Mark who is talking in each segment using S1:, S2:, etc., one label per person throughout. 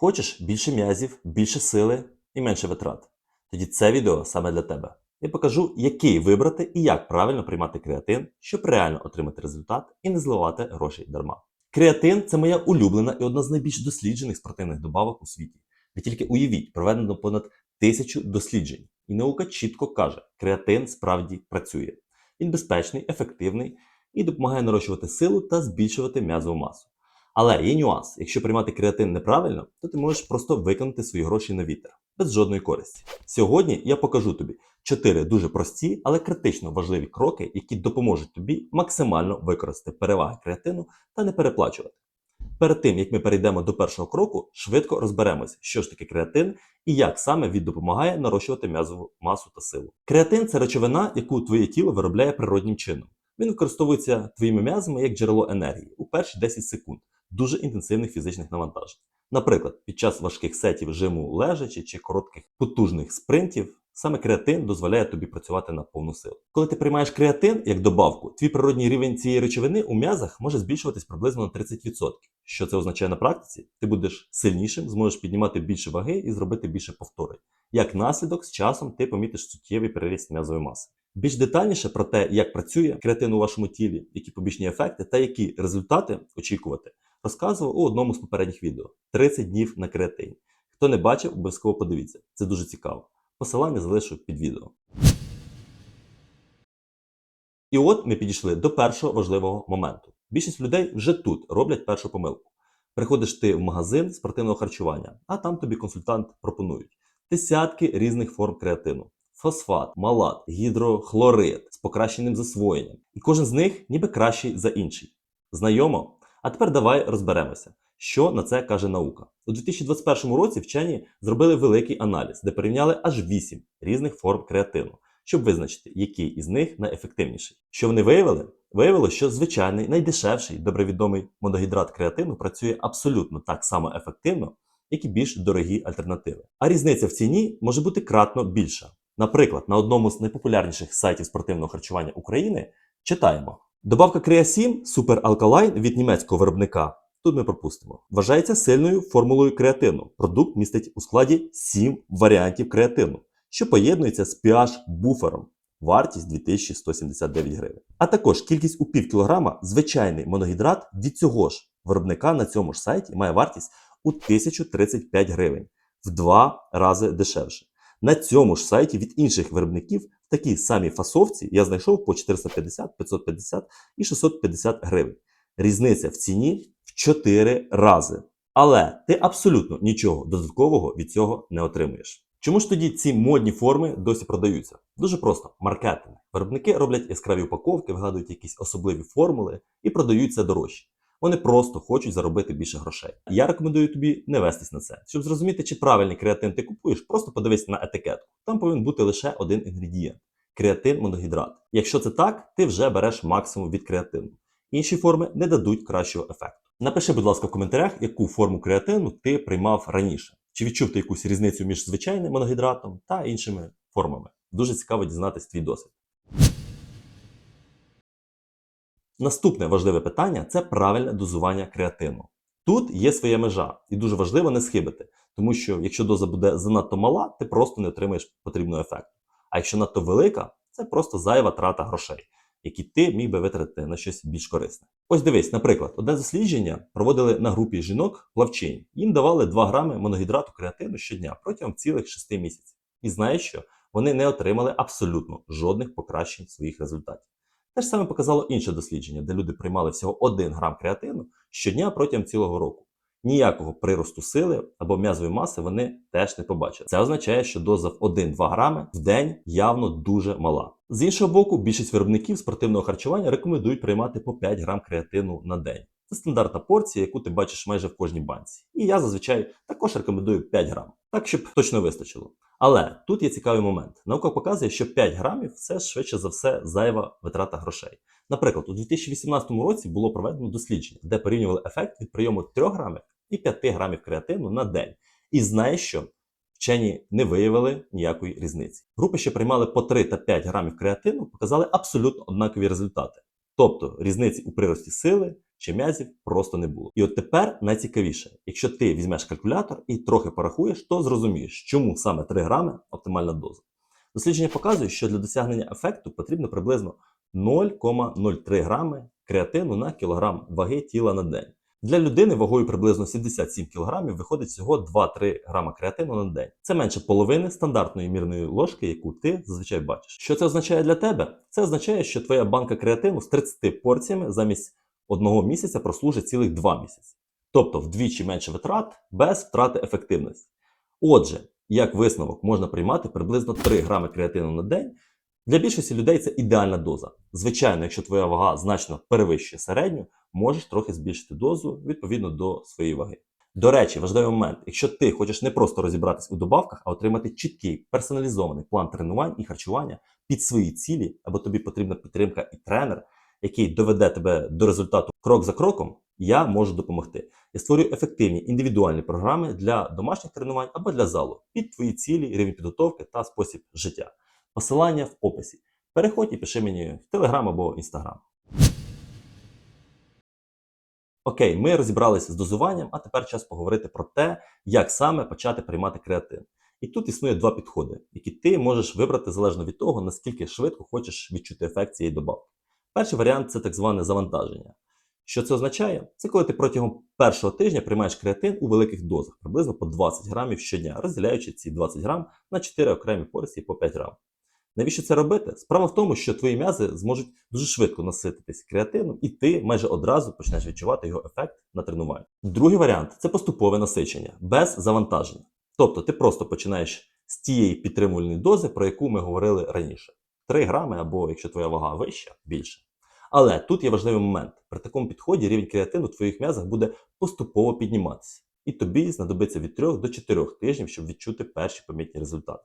S1: Хочеш більше м'язів, більше сили і менше витрат? Тоді це відео саме для тебе. Я покажу, який вибрати і як правильно приймати креатин, щоб реально отримати результат і не зливати грошей дарма. Креатин це моя улюблена і одна з найбільш досліджених спортивних добавок у світі. Ви тільки уявіть, проведено понад тисячу досліджень, і наука чітко каже, креатин справді працює. Він безпечний, ефективний і допомагає нарощувати силу та збільшувати м'язову масу. Але є нюанс: якщо приймати креатин неправильно, то ти можеш просто виконати свої гроші на вітер без жодної користі. Сьогодні я покажу тобі чотири дуже прості, але критично важливі кроки, які допоможуть тобі максимально використати переваги креатину та не переплачувати. Перед тим як ми перейдемо до першого кроку, швидко розберемося, що ж таке креатин і як саме він допомагає нарощувати м'язову масу та силу. Креатин це речовина, яку твоє тіло виробляє природнім чином. Він використовується твоїми м'язами як джерело енергії у перші 10 секунд дуже інтенсивних фізичних навантажень. Наприклад, під час важких сетів жиму лежачи чи коротких потужних спринтів, саме креатин дозволяє тобі працювати на повну силу. Коли ти приймаєш креатин як добавку, твій природній рівень цієї речовини у м'язах може збільшуватись приблизно на 30%. Що це означає на практиці? Ти будеш сильнішим, зможеш піднімати більше ваги і зробити більше повторень. Як наслідок, з часом ти помітиш суттєвий переріст м'язової маси. Більш детальніше про те, як працює креатин у вашому тілі, які побічні ефекти та які результати очікувати, розказував у одному з попередніх відео 30 днів на креатині. Хто не бачив, обов'язково подивіться. Це дуже цікаво. Посилання залишу під відео. І от ми підійшли до першого важливого моменту. Більшість людей вже тут роблять першу помилку. Приходиш ти в магазин спортивного харчування, а там тобі консультант пропонують десятки різних форм креатину: фосфат, малат, гідрохлорид з покращеним засвоєнням. І кожен з них ніби кращий за інший. Знайомо? А тепер давай розберемося, що на це каже наука. У 2021 році вчені зробили великий аналіз, де порівняли аж 8 різних форм креатину, щоб визначити, який із них найефективніший. Що вони виявили? Виявилося, що звичайний, найдешевший, добре відомий моногідрат креатину працює абсолютно так само ефективно, як і більш дорогі альтернативи. А різниця в ціні може бути кратно більша. Наприклад, на одному з найпопулярніших сайтів спортивного харчування України читаємо. Добавка Super Alkaline від німецького виробника. Тут ми пропустимо. Вважається сильною формулою креатину. Продукт містить у складі 7 варіантів креатину, що поєднується з pH буфером. Вартість 2179 гривень. А також кількість у пів кілограма звичайний моногідрат від цього ж виробника на цьому ж сайті має вартість у 1035 гривень в два рази дешевше. На цьому ж сайті від інших виробників в такій самій фасовці я знайшов по 450, 550 і 650 гривень. Різниця в ціні в 4 рази. Але ти абсолютно нічого додаткового від цього не отримуєш. Чому ж тоді ці модні форми досі продаються? Дуже просто маркетинг. Виробники роблять яскраві упаковки, вигадують якісь особливі формули і продають це дорожче. Вони просто хочуть заробити більше грошей. Я рекомендую тобі не вестись на це. Щоб зрозуміти, чи правильний креатин ти купуєш, просто подивись на етикетку. Там повинен бути лише один інгредієнт креатин моногідрат. Якщо це так, ти вже береш максимум від креатину. Інші форми не дадуть кращого ефекту. Напиши, будь ласка, в коментарях, яку форму креатину ти приймав раніше. Чи відчув ти якусь різницю між звичайним моногідратом та іншими формами? Дуже цікаво дізнатись твій досвід. Наступне важливе питання це правильне дозування креатину. Тут є своя межа, і дуже важливо не схибити, тому що якщо доза буде занадто мала, ти просто не отримаєш потрібного ефекту. А якщо надто велика, це просто зайва трата грошей, які ти міг би витратити на щось більш корисне. Ось дивись, наприклад, одне дослідження проводили на групі жінок плавчинь. Їм давали 2 грами моногідрату креатину щодня протягом цілих 6 місяців. І знаєш що? Вони не отримали абсолютно жодних покращень своїх результатів. Те ж саме показало інше дослідження, де люди приймали всього 1 грам креатину щодня протягом цілого року. Ніякого приросту сили або м'язової маси вони теж не побачили. Це означає, що доза в 1-2 грами в день явно дуже мала. З іншого боку, більшість виробників спортивного харчування рекомендують приймати по 5 грам креатину на день. Це стандартна порція, яку ти бачиш майже в кожній банці. І я зазвичай також рекомендую 5 грам, так щоб точно вистачило. Але тут є цікавий момент. Наука показує, що 5 грамів це швидше за все зайва витрата грошей. Наприклад, у 2018 році було проведено дослідження, де порівнювали ефект від прийому 3 грамів і 5 грамів креатину на день. І знаєш що? Вчені не виявили ніякої різниці. Групи, що приймали по 3 та 5 грамів креатину, показали абсолютно однакові результати. Тобто різниці у прирості сили, чи м'язів просто не було. І от тепер найцікавіше, якщо ти візьмеш калькулятор і трохи порахуєш, то зрозумієш, чому саме 3 грами оптимальна доза. Дослідження показують, що для досягнення ефекту потрібно приблизно 0,03 грами креатину на кілограм ваги тіла на день. Для людини вагою приблизно 77 кг виходить всього 2-3 грама креатину на день. Це менше половини стандартної мірної ложки, яку ти зазвичай бачиш. Що це означає для тебе? Це означає, що твоя банка креатину з 30 порціями замість одного місяця прослужить цілих 2 місяці. Тобто вдвічі менше витрат без втрати ефективності. Отже, як висновок можна приймати приблизно 3 грами креатину на день. Для більшості людей це ідеальна доза. Звичайно, якщо твоя вага значно перевищує середню, можеш трохи збільшити дозу відповідно до своєї ваги. До речі, важливий момент: якщо ти хочеш не просто розібратись у добавках, а отримати чіткий персоналізований план тренувань і харчування під свої цілі, або тобі потрібна підтримка і тренер, який доведе тебе до результату крок за кроком, я можу допомогти. Я створюю ефективні індивідуальні програми для домашніх тренувань або для залу під твої цілі, рівень підготовки та спосіб життя. Посилання в описі. Переходь і пиши мені в Телеграм або Інстаграм. Окей, ми розібралися з дозуванням, а тепер час поговорити про те, як саме почати приймати креатин. І тут існує два підходи, які ти можеш вибрати залежно від того, наскільки швидко хочеш відчути ефект цієї добавки. Перший варіант це так зване завантаження. Що це означає? Це коли ти протягом першого тижня приймаєш креатин у великих дозах, приблизно по 20 грамів щодня, розділяючи ці 20 грам на 4 окремі порції по 5 грам. Навіщо це робити? Справа в тому, що твої м'язи зможуть дуже швидко насититись креатином, і ти майже одразу почнеш відчувати його ефект на тренуванні. Другий варіант це поступове насичення без завантаження. Тобто ти просто починаєш з тієї підтримувальної дози, про яку ми говорили раніше: 3 грами, або якщо твоя вага вища, більше. Але тут є важливий момент: при такому підході рівень креатину в твоїх м'язах буде поступово підніматися, і тобі знадобиться від 3 до 4 тижнів, щоб відчути перші помітні результати.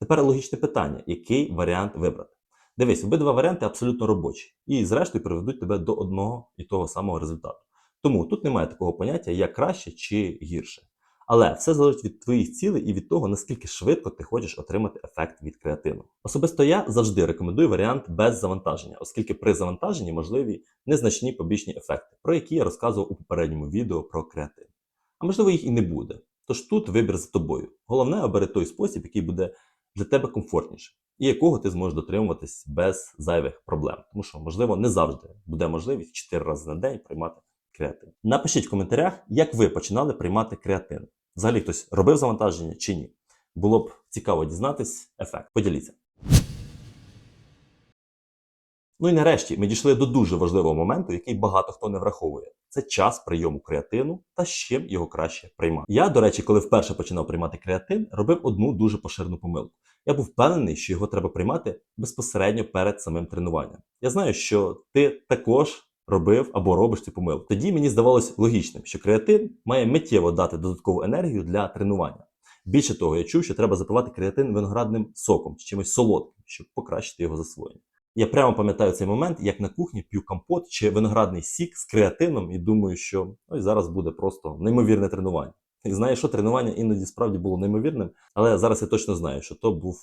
S1: Тепер логічне питання, який варіант вибрати. Дивись, обидва варіанти абсолютно робочі і, зрештою, приведуть тебе до одного і того самого результату. Тому тут немає такого поняття, як краще чи гірше. Але все залежить від твоїх цілей і від того, наскільки швидко ти хочеш отримати ефект від креатину. Особисто я завжди рекомендую варіант без завантаження, оскільки при завантаженні можливі незначні побічні ефекти, про які я розказував у попередньому відео про креатин. А можливо, їх і не буде. Тож тут вибір за тобою. Головне обери той спосіб, який буде для тебе комфортніше, і якого ти зможеш дотримуватись без зайвих проблем. Тому що, можливо, не завжди буде можливість 4 рази на день приймати креатин. Напишіть в коментарях, як ви починали приймати креатин. Взагалі хтось робив завантаження чи ні. Було б цікаво дізнатись ефект. Поділіться. Ну і нарешті ми дійшли до дуже важливого моменту, який багато хто не враховує. Це час прийому креатину та з чим його краще приймати. Я, до речі, коли вперше починав приймати креатин, робив одну дуже поширену помилку. Я був впевнений, що його треба приймати безпосередньо перед самим тренуванням. Я знаю, що ти також робив або робиш цю помилку. Тоді мені здавалось логічним, що креатин має миттєво дати додаткову енергію для тренування. Більше того, я чув, що треба запивати креатин виноградним соком чи чимось солодким, щоб покращити його засвоєння. Я прямо пам'ятаю цей момент, як на кухні п'ю компот чи виноградний сік з креатином, і думаю, що ось зараз буде просто неймовірне тренування. І знаю, що тренування іноді справді було неймовірним, але зараз я точно знаю, що то був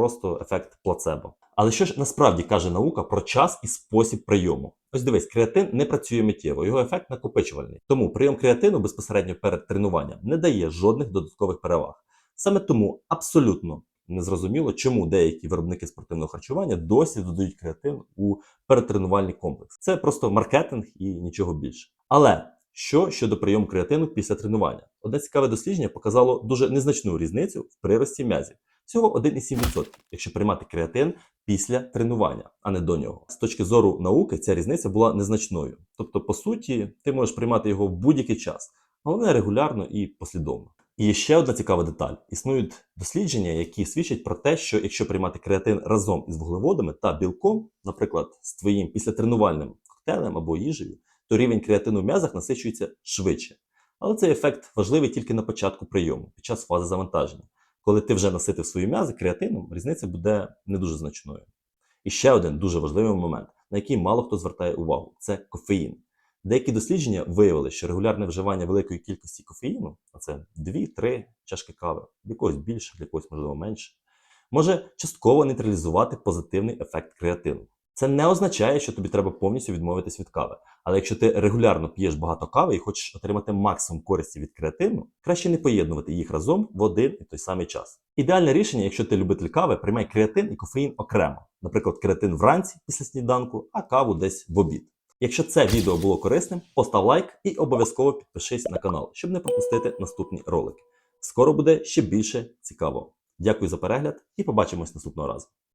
S1: просто ефект плацебо. Але що ж насправді каже наука про час і спосіб прийому? Ось дивись, креатин не працює миттєво, його ефект накопичувальний. Тому прийом креатину безпосередньо перед тренуванням не дає жодних додаткових переваг. Саме тому абсолютно незрозуміло, чому деякі виробники спортивного харчування досі додають креатин у перетренувальний комплекс. Це просто маркетинг і нічого більше. Але що щодо прийому креатину після тренування? Одне цікаве дослідження показало дуже незначну різницю в прирості м'язів. Всього 1,7%, якщо приймати креатин після тренування, а не до нього. З точки зору науки, ця різниця була незначною. Тобто, по суті, ти можеш приймати його в будь-який час, головне регулярно і послідовно. І ще одна цікава деталь: існують дослідження, які свідчать про те, що якщо приймати креатин разом із вуглеводами та білком, наприклад, з твоїм післятренувальним коктейлем або їжею, то рівень креатину в м'язах насичується швидше. Але цей ефект важливий тільки на початку прийому, під час фази завантаження. Коли ти вже наситив свої м'язи креатином, різниця буде не дуже значною. І ще один дуже важливий момент, на який мало хто звертає увагу це кофеїн. Деякі дослідження виявили, що регулярне вживання великої кількості кофеїну, а це 2-3 чашки кави, для когось більше, для когось, можливо, менше, може частково нейтралізувати позитивний ефект креатину. Це не означає, що тобі треба повністю відмовитись від кави. Але якщо ти регулярно п'єш багато кави і хочеш отримати максимум користі від креатину, краще не поєднувати їх разом в один і той самий час. Ідеальне рішення, якщо ти любитель кави, приймай креатин і кофеїн окремо. Наприклад, креатин вранці після сніданку, а каву десь в обід. Якщо це відео було корисним, постав лайк і обов'язково підпишись на канал, щоб не пропустити наступні ролики. Скоро буде ще більше цікавого. Дякую за перегляд і побачимось наступного разу.